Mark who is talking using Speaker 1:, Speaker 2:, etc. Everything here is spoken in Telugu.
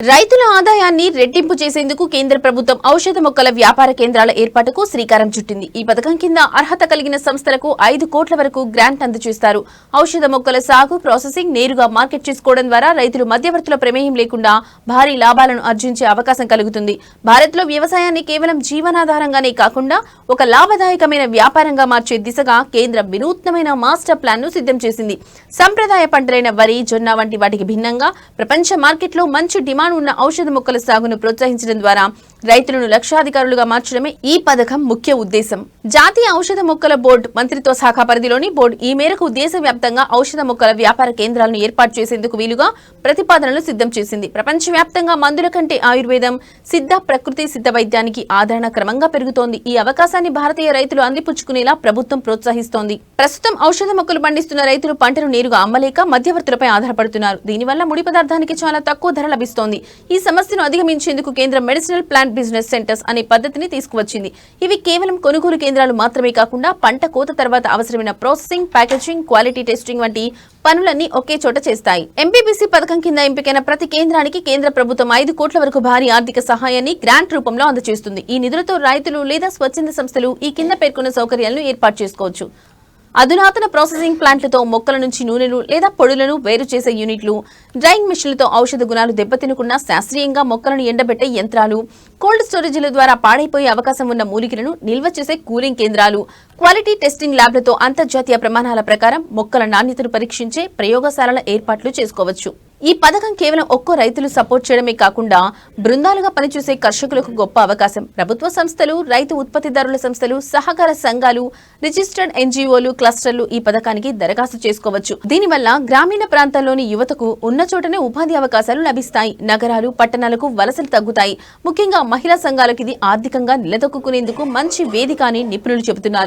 Speaker 1: రైతుల ఆదాయాన్ని రెట్టింపు చేసేందుకు కేంద్ర ప్రభుత్వం ఔషధ మొక్కల వ్యాపార కేంద్రాల ఏర్పాటుకు శ్రీకారం చుట్టింది. ఈ పథకం కింద అర్హత కలిగిన సంస్థలకు ఐదు కోట్ల వరకు గ్రాంట్ అందజేస్తారు. ఔషధ మొక్కల సాగు ప్రాసెసింగ్ నేరుగా మార్కెట్ చేసుకోవడం ద్వారా రైతులు మధ్యవర్తుల ప్రమేయం లేకుండా భారీ లాభాలను ఆర్జించే అవకాశం కలుగుతుంది. భారత్లో వ్యవసాయాన్ని కేవలం జీవనాధారంగానే కాకుండా ఒక లాభదాయకమైన వ్యాపారంగా మార్చే దిశగా కేంద్రం వినూత్నమైన మాస్టర్ ప్లాన్ను సిద్ధం చేసింది. సంప్రదాయ పంటలైన వరి జొన్న వంటి వాటికి భిన్నంగా ప్రపంచ మార్కెట్లో మంచి డిమాండ్ ఉన్న ఔషధ మొక్కల సాగును ప్రోత్సహించడం ద్వారా రైతులను లక్షాధికారులుగా మార్చడమే ఈ పథకం ముఖ్య ఉద్దేశం. జాతీయ ఔషధ మొక్కల బోర్డు మంత్రిత్వ శాఖ పరిధిలోని బోర్డు ఈ మేరకు దేశవ్యాప్తంగా ఔషధ మొక్కల వ్యాపార కేంద్రాలను ఏర్పాటు చేసేందుకు వీలుగా ప్రతిపాదనలు సిద్ధం చేసింది. ప్రపంచవ్యాప్తంగా మందుల కంటే ఆయుర్వేదం సిద్ధ ప్రకృతి సిద్ధ వైద్యానికి ఆదరణ క్రమంగా పెరుగుతోంది. ఈ అవకాశాన్ని భారతీయ రైతులు అందిపుచ్చుకునేలా ప్రభుత్వం ప్రోత్సహిస్తోంది. ప్రస్తుతం ఔషధ మొక్కలు పండిస్తున్న రైతులు పంటను నేరుగా అమ్మలేక మధ్యవర్తులపై ఆధారపడుతున్నారు. దీనివల్ల ముడి పదార్థానికి చాలా తక్కువ ధర లభిస్తోంది. ఈ సమస్యను అధిగమించేందుకు కేంద్రం మెడిసినల్ ప్లాంట్ బిజినెస్ సెంటర్స్ అనే పద్ధతిని తీసుకువచ్చింది. ఇవి కేవలం కొనుగోలు కేంద్రాలు మాత్రమే కాకుండా పంట కోత తర్వాత అవసరమైన ప్రాసెసింగ్ ప్యాకేజింగ్ క్వాలిటీ టెస్టింగ్ వంటి పనులన్నీ ఒకే చోట చేస్తాయి. ఎంపీబీసీ పథకం కింద ఎంపికైన ప్రతి కేంద్రానికి కేంద్ర ప్రభుత్వం ఐదు కోట్ల వరకు భారీ ఆర్థిక సహాయాన్ని గ్రాంట్ రూపంలో అందజేస్తుంది. ఈ నిధులతో రైతులు లేదా స్వచ్ఛంద సంస్థలు ఈ కింద పేర్కొన్న సౌకర్యాలను ఏర్పాటు చేసుకోవచ్చు. అధునాతన ప్రాసెసింగ్ ప్లాంట్లతో మొక్కల నుంచి నూనెలు లేదా పొడులను వేరు చేసే యూనిట్లు డ్రైయింగ్ మిషన్లతో ఔషధ గుణాలు దెబ్బతినకుండా శాస్త్రీయంగా మొక్కలను ఎండబెట్టే యంత్రాలు కోల్డ్ స్టోరేజీల ద్వారా పాడైపోయే అవకాశం ఉన్న మూలికలను నిల్వ చేసే కూలింగ్ కేంద్రాలు క్వాలిటీ టెస్టింగ్ ల్యాబ్లతో అంతర్జాతీయ ప్రమాణాల ప్రకారం మొక్కల నాణ్యతను పరీక్షించే ప్రయోగశాలల ఏర్పాట్లు చేసుకోవచ్చు. ఈ పథకం కేవలం ఒక్కో రైతులు సపోర్ట్ చేయడమే కాకుండా బృందాలుగా పనిచేసే కర్షకులకు గొప్ప అవకాశం. ప్రభుత్వ సంస్థలు రైతు ఉత్పత్తిదారుల సంస్థలు సహకార సంఘాలు రిజిస్టర్డ్ ఎన్జీఓలు క్లస్టర్లు ఈ పథకానికి దరఖాస్తు చేసుకోవచ్చు. దీనివల్ల గ్రామీణ ప్రాంతాల్లోని యువతకు ఉన్న చోటనే ఉపాధి అవకాశాలు లభిస్తాయి. నగరాలు పట్టణాలకు వలసలు తగ్గుతాయి. ముఖ్యంగా మహిళా సంఘాలకు ఇది ఆర్థికంగా నిలదొక్కునేందుకు మంచి వేదిక అని నిపుణులు చెబుతున్నారు.